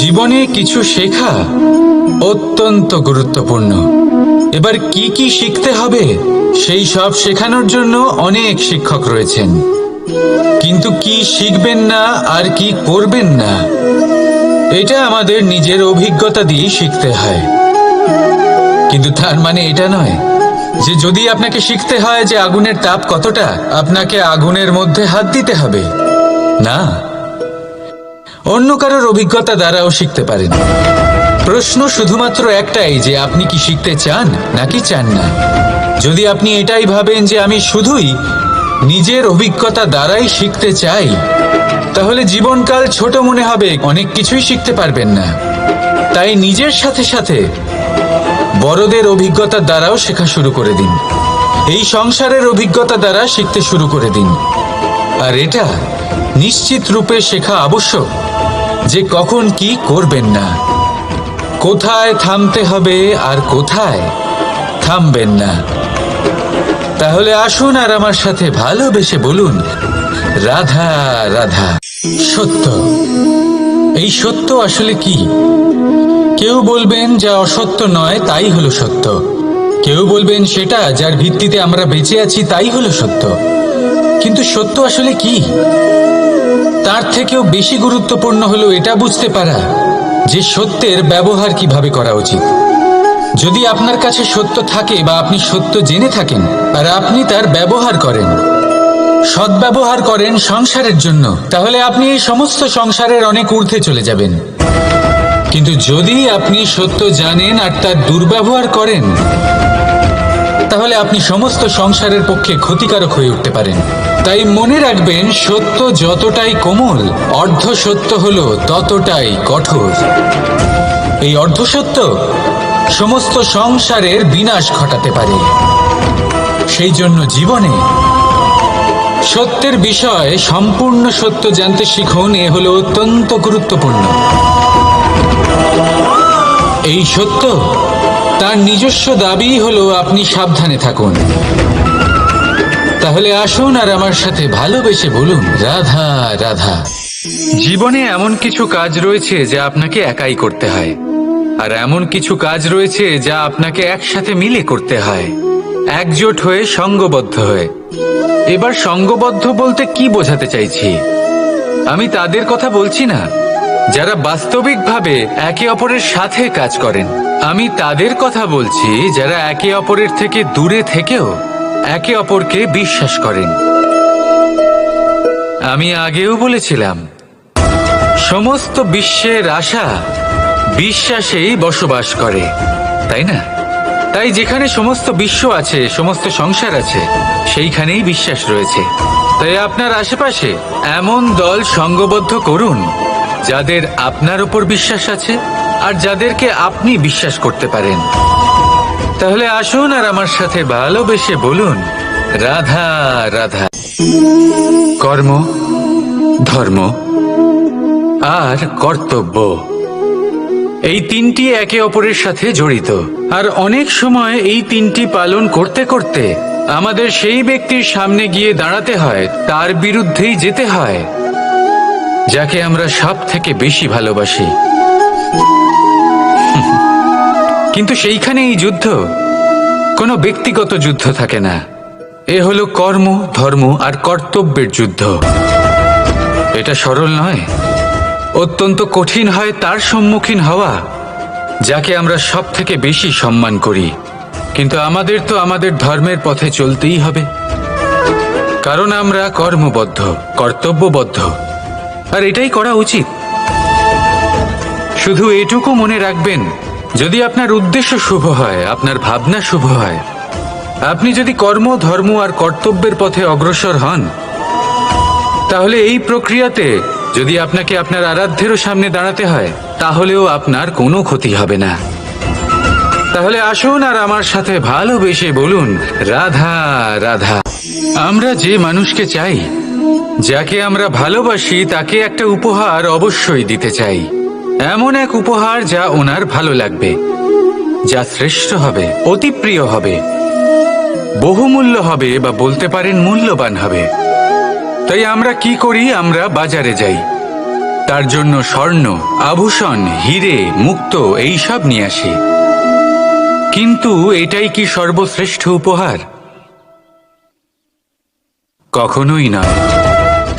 জীবনে কিছু শেখা অত্যন্ত গুরুত্বপূর্ণ। এবার কি কি শিখতে হবে সেই সব শেখানোর জন্য অনেক শিক্ষক রয়েছেন। কিন্তু কি শিখবেন না আর কি করবেন না, এটা আমাদের নিজের অভিজ্ঞতা দিয়ে শিখতে হয়। কিন্তু তার মানে এটা নয় যে যদি আপনাকে শিখতে হয় যে আগুনের তাপ কতটা, আপনাকে আগুনের মধ্যে হাত দিতে হবে। না। অন্য কারোর অভিজ্ঞতা দ্বারাও শিখতে পারেন। প্রশ্ন শুধুমাত্র একটাই যে আপনি কি শিখতে চান নাকি চান না? যদি আপনি এটাই ভাবেন যে আমি শুধুই নিজের অভিজ্ঞতা দ্বারাই শিখতে চাই, তাহলে জীবনকাল ছোট মনে হবে, অনেক কিছুই শিখতে পারবেন না। তাই নিজের সাথে সাথে বড়দের অভিজ্ঞতা দ্বারাও শেখা শুরু করে দিন। এই সংসারের অভিজ্ঞতা দ্বারা শিখতে শুরু করে দিন। আর এটা নিশ্চিত রূপে শেখা আবশ্যক। যে কখন কি করবেন না। কোথায় থামতে হবে আর কোথায় থামবেন না। তাহলে আসুন আর আমার সাথে ভালোবেসে বলুন, রাধা রাধা, সত্য। এই সত্য আসলে কি? কেউ বলবেন যা অসত্য নয়, তাই হলো সত্য। কেউ বলবেন সেটা যার ভিত্তিতে আমরা বেঁচে আছি, তাই হলো সত্য। কিন্তু সত্য আসলে কি? তার থেকেও বেশি গুরুত্বপূর্ণ হলো এটা বুঝতে পারা যে সত্যের ব্যবহার কীভাবে করা উচিত। যদি আপনার কাছে সত্য থাকে বা আপনি সত্য জেনে থাকেন, আর আপনি তার ব্যবহার করেন, সদ্ব্যবহার করেন সংসারের জন্য, তাহলে আপনি এই সমস্ত সংসারের অনেক ঊর্ধ্বে চলে যাবেন। কিন্তু যদি আপনি সত্য জানেন আর তার দুর্ব্যবহার করেন তাহলে আপনি সমস্ত সংসারের পক্ষে ক্ষতিকারক হয়ে উঠতে পারেন। তাই মনে রাখবেন, সত্য যতটাই কোমল, অর্ধ সত্য হলো ততটাই কঠোর। এই অর্ধ সত্য সমস্ত সংসারের বিনাশ ঘটাতে পারে। সেই জন্য জীবনে সত্যের বিষয়ে, সম্পূর্ণ সত্য জানতে শিখুন, এ হলো অত্যন্ত গুরুত্বপূর্ণ। এই সত্য তার নিজস্ব দাবি হলো, আপনি সাবধানে থাকুন। তাহলে আসুন আর আমার সাথে ভালোবেসে বলুন, রাধা রাধা। জীবনে এমন কিছু কাজ রয়েছে যা আপনাকে একাই করতে হয়, আর এমন কিছু কাজ রয়েছে যা আপনাকে একসাথে মিলে করতে হয়, একজোট হয়ে সঙ্গবদ্ধ হয়ে। এবার সঙ্গবদ্ধ বলতে কি বোঝাতে চাইছি? আমি তাদের কথা বলছি না। যারা বাস্তবিকভাবে একে অপরের সাথে কাজ করেন। আমি তাদের কথা বলছি, যারা একে অপরের থেকে দূরে থেকেও একে অপরকে বিশ্বাস করেন। আমি আগেও বলেছিলাম, সমস্ত বিশ্বের আশা বিশ্বাসেই বসবাস করে, তাই না? তাই যেখানে সমস্ত বিশ্ব আছে, সমস্ত সংসার আছে, সেইখানেই বিশ্বাস রয়েছে। তাই আপনার আশেপাশে এমন দল সঙ্গবদ্ধ করুন যাদের আপনার উপর বিশ্বাস আছে আর যাদেরকে আপনি বিশ্বাস করতে পারেন। তাহলে আসুন আর আমার সাথে ভালোবেসে বলুন, রাধা রাধা। কর্ম, ধর্ম আর কর্তব্য। এই তিনটি একে অপরের সাথে জড়িত। আর অনেক সময় এই তিনটি পালন করতে করতে আমাদের সেই ব্যক্তির সামনে গিয়ে দাঁড়াতে হয়, তার বিরুদ্ধেই যেতে হয়। যাকে আমরা সব থেকে বেশি ভালোবাসি। কিন্তু সেইখানে এই যুদ্ধ, কোনো ব্যক্তিগত যুদ্ধ থাকে না। এ হলো কর্ম, ধর্ম আর কর্তব্যের যুদ্ধ। এটা সরল নয়। অত্যন্ত কঠিন হয় তার সম্মুখীন হওয়া, যাকে আমরা সব থেকে বেশি সম্মান করি। কিন্তু আমাদের তো আমাদের ধর্মের পথে চলতেই হবে। কারণ আমরা কর্মবদ্ধ, কর্তব্যবদ্ধ। আর এটাই করা উচিত। শুধু এটুকু মনে রাখবেন, যদি আপনার উদ্দেশ্য শুভ হয়, আপনার ভাবনা শুভ হয়, আপনি যদি কর্ম, ধর্ম আর কর্তব্যের পথে অগ্রসর হন, তাহলে এই প্রক্রিয়াতে যদি আপনাকে আপনার আরাধ্যেরও সামনে দাঁড়াতে হয়, তাহলেও আপনার কোনো ক্ষতি হবে না। তাহলে আসুন আর আমার সাথে ভালোবেসে বলুন, রাধা রাধা। আমরা যে মানুষকে চাই যাকে আমরা ভালোবাসি, তাকে একটা উপহার অবশ্যই দিতে চাই। এমন এক উপহার যা ওনার ভালো লাগবে, যা শ্রেষ্ঠ হবে অতি প্রিয় হবে, বহুমূল্য হবে বা বলতে পারেন মূল্যবান হবে। তাই আমরা কি করি? আমরা বাজারে যাই। তার জন্য স্বর্ণ, আভূষণ, হিরে, মুক্ত এইসব নিয়ে আসে। কিন্তু এটাই কি সর্বশ্রেষ্ঠ উপহার? কখনোই নয়।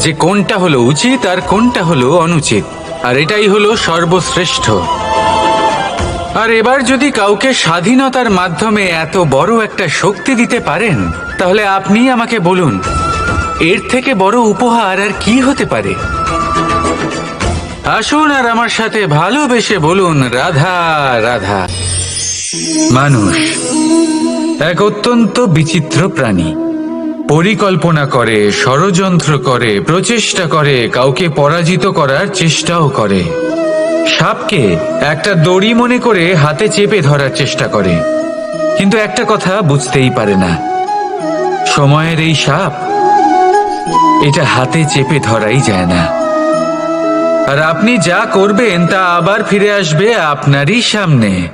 যে কোনটা হলো উচিত আর কোনটা হলো অনুচিত। আর এটাই হলো সর্বশ্রেষ্ঠ। আর এবার যদি কাউকে স্বাধীনতার মাধ্যমে এত বড় একটা শক্তি দিতে পারেন, তাহলে আপনি আমাকে বলুন, এর থেকে বড় উপহার আর কি হতে পারে? আসুন আর আমার সাথে ভালোবেসে বলুন, রাধা রাধা। মানুষ, এক অত্যন্ত বিচিত্র প্রাণী। পরিকল্পনা করে, ষড়যন্ত্র করে, প্রচেষ্টা করে, কাউকে পরাজিত করার চেষ্টাও করে। সাপকে একটা দড়ি মনে করে হাতে চেপে ধরার চেষ্টা করে। কিন্তু একটা কথা বুঝতেই পারে না। সময়ের এই সাপ এটা হাতে চেপে ধরাই যায় না। আর আপনি যা করবেন তা আবার ফিরে আসবে আপনারই সামনে।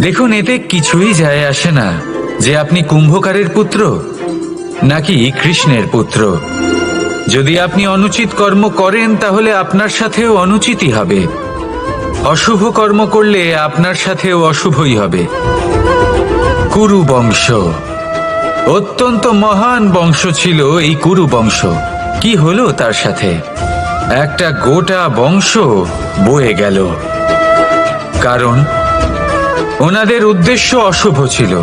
দেখুন, এতে কিছুই যায় আসে না। যে আপনি কুম্ভকারের পুত্র, নাকি কৃষ্ণের পুত্র? যদি আপনি অনুচিত কর্ম করেন, তাহলে আপনার সাথেও অনুচিতই হবে। অশুভ কর্ম করলে আপনার সাথেও অশুভই হবে। কুরু বংশ। অত্যন্ত মহান বংশ ছিল এই কুরু বংশ। কি হলো তার সাথে? একটা গোটা বংশ বয়ে গেল। কারণ, ওনাদের উদ্দেশ্য অশুভ ছিল।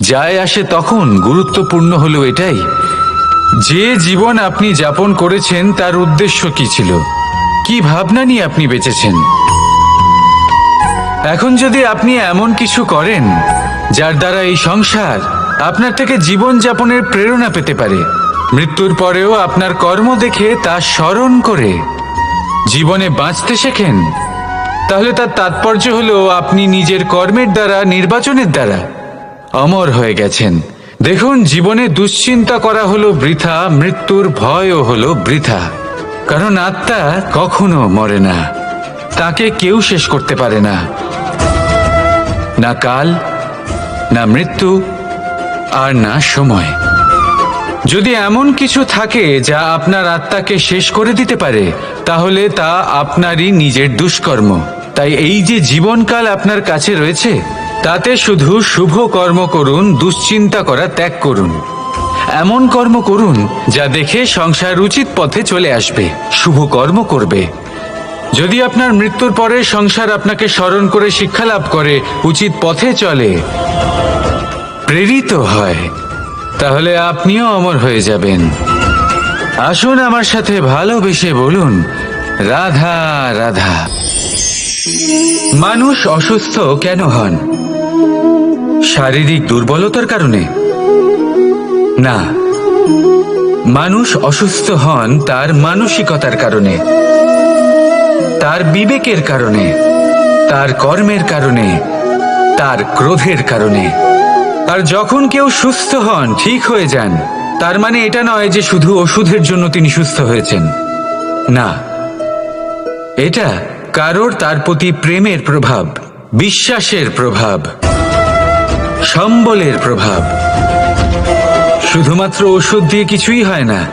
যায় আসে তখন গুরুত্বপূর্ণ হলো এটাই। যে জীবন আপনি যাপন করেছেন, তার উদ্দেশ্য কি ছিল? কি ভাবনা নিয়ে আপনি বেঁচেছেন? এখন যদি আপনি এমন কিছু করেন, যার দ্বারা এই সংসার আপনার থেকে জীবন যাপনের প্রেরণা পেতে পারে, মৃত্যুর পরেও আপনার কর্ম দেখে তা স্মরণ করে জীবনে বাঁচতে শেখেন, তাহলে তার তাৎপর্য হলো আপনি নিজের কর্মের দ্বারা, নির্বাচনের দ্বারা অমর হয়ে গেছেন। দেখুন, জীবনে দুশ্চিন্তা করা হলো বৃথা, মৃত্যুর ভয়ও হলো বৃথা। কারণ আত্মা কখনো মরে না। তাকে কেউ শেষ করতে পারে না। না কাল, না মৃত্যু, আর না সময়। যদি এমন কিছু থাকে যা আপনার আত্মাকে শেষ করে দিতে পারে, তাহলে তা আপনারই নিজের দুষ্কর্ম। তাই এই যে জীবনকাল আপনার কাছে রয়েছে তাতে শুধু শুভ কর্ম করুন, দুশ্চিন্তা করা ত্যাগ করুন। এমন কর্ম করুন, যা দেখে সংসার উচিত পথে চলে আসবে, শুভ কর্ম করবে। যদি আপনার মৃত্যুর পরে সংসার আপনাকে স্মরণ করে শিক্ষা লাভ করে, উচিত পথে চলে। প্রেরিত হয়। তাহলে আপনিও অমর হয়ে যাবেন। আসুন আমার সাথে ভালোবেসে বলুন, রাধা রাধা। মানুষ অসুস্থ কেন হন? শারীরিক দুর্বলতার কারণে? না। মানুষ অসুস্থ হন তার মানসিকতার কারণে, তার বিবেকের কারণে, তার কর্মের কারণে, তার ক্রোধের কারণে। আর যখন কেউ সুস্থ হন, ঠিক হয়ে যান, তার মানে এটা নয় যে শুধু ওষুধের জন্য তিনি সুস্থ হয়েছেন। না। এটা কারোর তার প্রতি প্রেমের প্রভাব, বিশ্বাসের প্রভাব। সম্বলের প্রভাব। শুধুমাত্র ওষুধ দিয়ে কিছুই হয় না।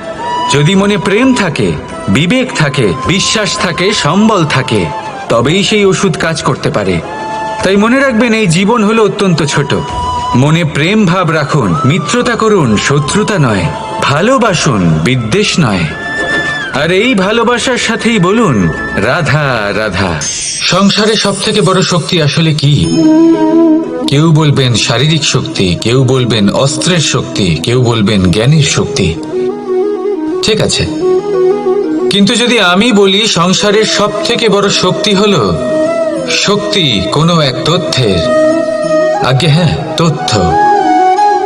যদি মনে প্রেম থাকে, বিবেক থাকে, বিশ্বাস থাকে, সম্বল থাকে, তবেই সেই ওষুধ কাজ করতে পারে। তাই মনে রাখবেন, এই জীবন হলো অত্যন্ত ছোট। মনে প্রেম ভাব রাখুন, মিত্রতা করুন, শত্রুতা নয়, ভালোবাসুন, বিদ্বেষ নয়। আর এই ভালোবাসার সাথেই বলুন, রাধা রাধা। সংসারে সব থেকে বড় শক্তি আসলে কি? কেউ বলবেন শারীরিক শক্তি, কেউ বলবেন অস্ত্রের শক্তি, কেউ বলবেন জ্ঞানের শক্তি। ঠিক আছে। কিন্তু যদি আমি বলি সংসারের সব থেকে বড় শক্তি হলো শক্তি কোনো এক তথ্যের। আগে হ্যাঁ তথ্য।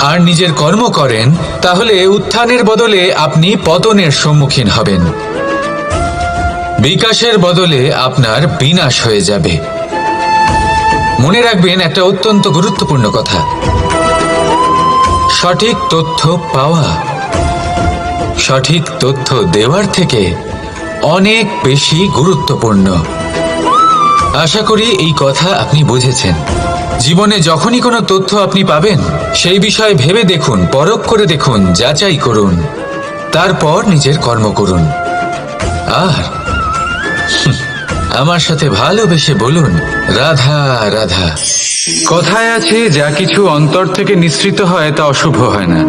আর নিজের কর্ম করেন, তাহলে উত্থানের বদলে আপনি পতনের সম্মুখীন হবেন। বিকাশের বদলে আপনার বিনাশ হয়ে যাবে। মনে রাখবেন, একটা অত্যন্ত গুরুত্বপূর্ণ কথা। সঠিক তথ্য পাওয়া, সঠিক তথ্য দেওয়ার থেকে অনেক বেশি গুরুত্বপূর্ণ। আশা করি এই কথা আপনি বুঝেছেন। জীবনে যখনই কোনো তথ্য আপনি পাবেন, সেই বিষয়ে ভেবে দেখুন, পরখ করে দেখুন, যাচাই করুন। তারপর নিজের কর্ম করুন। আর আমার সাথে ভালোবেসে বলুন, রাধা রাধা। কথায় আছে, যা কিছু অন্তর থেকে নিঃসৃত হয়, তা অশুভ হয় না।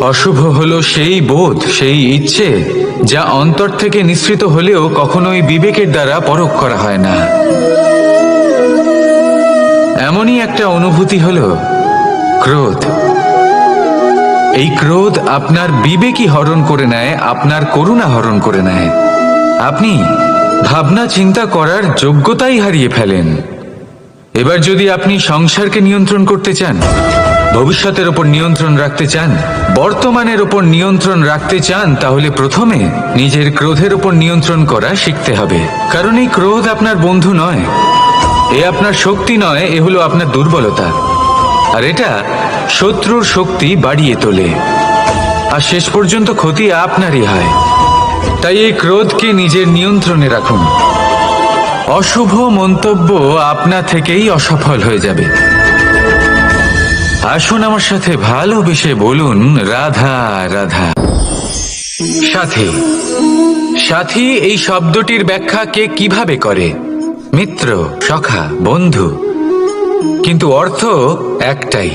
অশুভ হলো সেই বোধ, সেই ইচ্ছে, যা অন্তর থেকে নিঃসৃত হলেও কখনোই বিবেকের দ্বারা পরখ করা হয় না। এমনই একটা অনুভূতি হলো, ক্রোধ। এই ক্রোধ আপনার বিবেকই হরণ করে নেয়, আপনার করুণা হরণ করে নেয়। আপনি ভাবনা চিন্তা করার যোগ্যতাই হারিয়ে ফেলেন। এবার যদি আপনি সংসারকে নিয়ন্ত্রণ করতে চান ভবিষ্যতের ওপর নিয়ন্ত্রণ রাখতে চান, বর্তমানের ওপর নিয়ন্ত্রণ রাখতে চান, তাহলে প্রথমে নিজের ক্রোধের ওপর নিয়ন্ত্রণ করা শিখতে হবে। কারণ এই ক্রোধ আপনার বন্ধু নয়, এ আপনার শক্তি নয়, এ হলো আপনার দুর্বলতা। আর এটা শত্রুর শক্তি বাড়িয়ে তোলে। আর শেষ পর্যন্ত ক্ষতি আপনারই হয়। তাই এই ক্রোধকে নিজের নিয়ন্ত্রণে রাখুন। অশুভ মন্তব্য আপনা থেকেই অসফল হয়ে যাবে। আসুন আমার সাথে ভালোবেসে বলুন, রাধা রাধা। সাথী সাথী, এই শব্দটির ব্যাখ্যা কে কীভাবে করে? মিত্র, সখা, বন্ধু। কিন্তু অর্থ একটাই।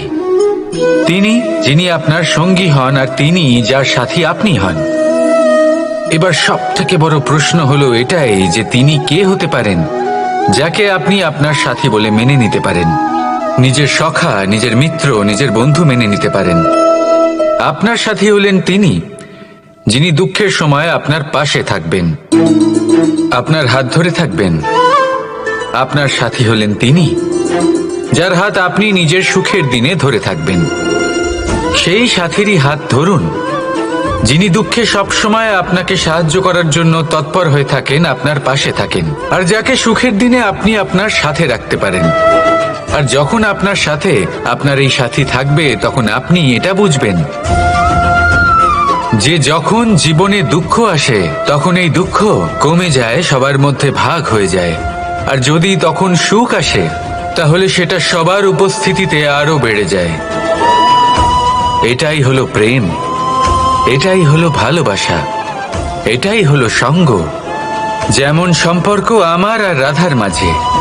তিনি, যিনি আপনার সঙ্গী হন, আর তিনি যার সাথী আপনি হন। এবার সব থেকে বড় প্রশ্ন হলো এটাই যে তিনি কে হতে পারেন, যাকে আপনি আপনার সাথী বলে মেনে নিতে পারেন। নিজের সখা, নিজের মিত্র, নিজের বন্ধু মেনে নিতে পারেন। আপনার সাথী হলেন তিনি, যিনি দুঃখের সময় আপনার পাশে থাকবেন, আপনার হাত ধরে থাকবেন। আপনার সাথী হলেন তিনি, যার হাত আপনি নিজের সুখের দিনে ধরে থাকবেন। সেই সাথীরই হাত ধরুন, যিনি দুঃখে সবসময় আপনাকে সাহায্য করার জন্য তৎপর হয়ে থাকেন, আপনার পাশে থাকেন, আর যাকে সুখের দিনে আপনি আপনার সাথে রাখতে পারেন। আর যখন আপনার সাথে আপনার এই সাথী থাকবে, তখন আপনি এটা বুঝবেন। যে যখন জীবনে দুঃখ আসে, তখন এই দুঃখ কমে যায়, সবার মধ্যে ভাগ হয়ে যায়। আর যদি তখন সুখ আসে, তাহলে সেটা সবার উপস্থিতিতে আরও বেড়ে যায়। এটাই হলো প্রেম। এটাই হলো ভালোবাসা। এটাই হলো সঙ্গ। যেমন সম্পর্ক আমার আর রাধার মাঝে।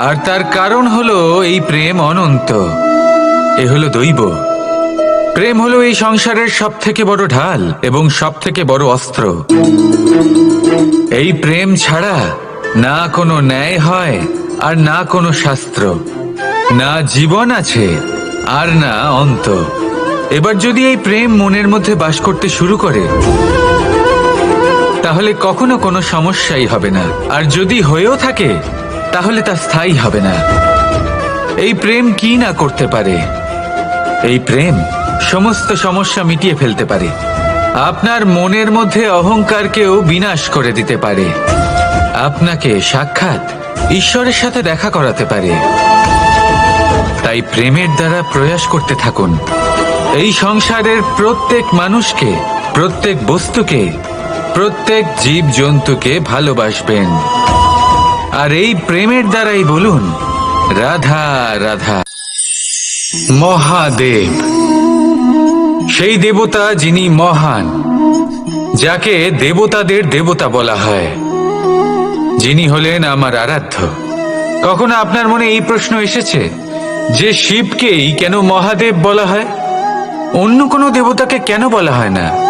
আর তার কারণ হলো এই প্রেম অনন্ত। এ হলো দৈব। প্রেম হলো এই সংসারের সব থেকে বড় ঢাল এবং সব থেকে বড় অস্ত্র। এই প্রেম ছাড়া না কোনো ন্যায় হয় আর না কোনো শাস্ত্র। না জীবন আছে আর না অন্ত। এবার যদি এই প্রেম মনের মধ্যে বাস করতে শুরু করে, তাহলে কখনো কোনো সমস্যাই হবে না। আর যদি হয়েও থাকে তাহলে তা স্থায়ী হবে না। এই প্রেম কি না করতে পারে? এই প্রেম সমস্ত সমস্যা মিটিয়ে ফেলতে পারে। আপনার মনের মধ্যে অহংকারকেও বিনাশ করে দিতে পারে। আপনাকে সাক্ষাৎ ঈশ্বরের সাথে দেখা করাতে পারে। তাই প্রেমের দ্বারা প্রয়াস করতে থাকুন। এই সংসারের প্রত্যেক মানুষকে, প্রত্যেক বস্তুকে, প্রত্যেক জীব জন্তুকে ভালোবাসবেন। আর এই প্রেমের দ্বারাই বলুন, রাধা রাধা। মহাদেব। সেই দেবতা যিনি মহান, যাকে দেবতাদের দেবতা বলা হয়, যিনি হলেন আমার আরাধ্য। কখনো আপনার মনে এই প্রশ্ন এসেছে যে শিবকেই কেন মহাদেব বলা হয়? অন্য কোনো দেবতাকে কেন বলা হয় না?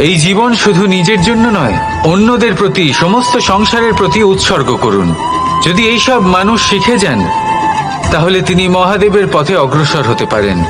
এই জীবন শুধু নিজের জন্য নয়, অন্যদের প্রতি, সমস্ত সংসারের প্রতি উৎসর্গ করুন। যদি এইসব মানুষ শিখে যান, তাহলে তিনি মহাদেবের পথে অগ্রসর হতে পারেন।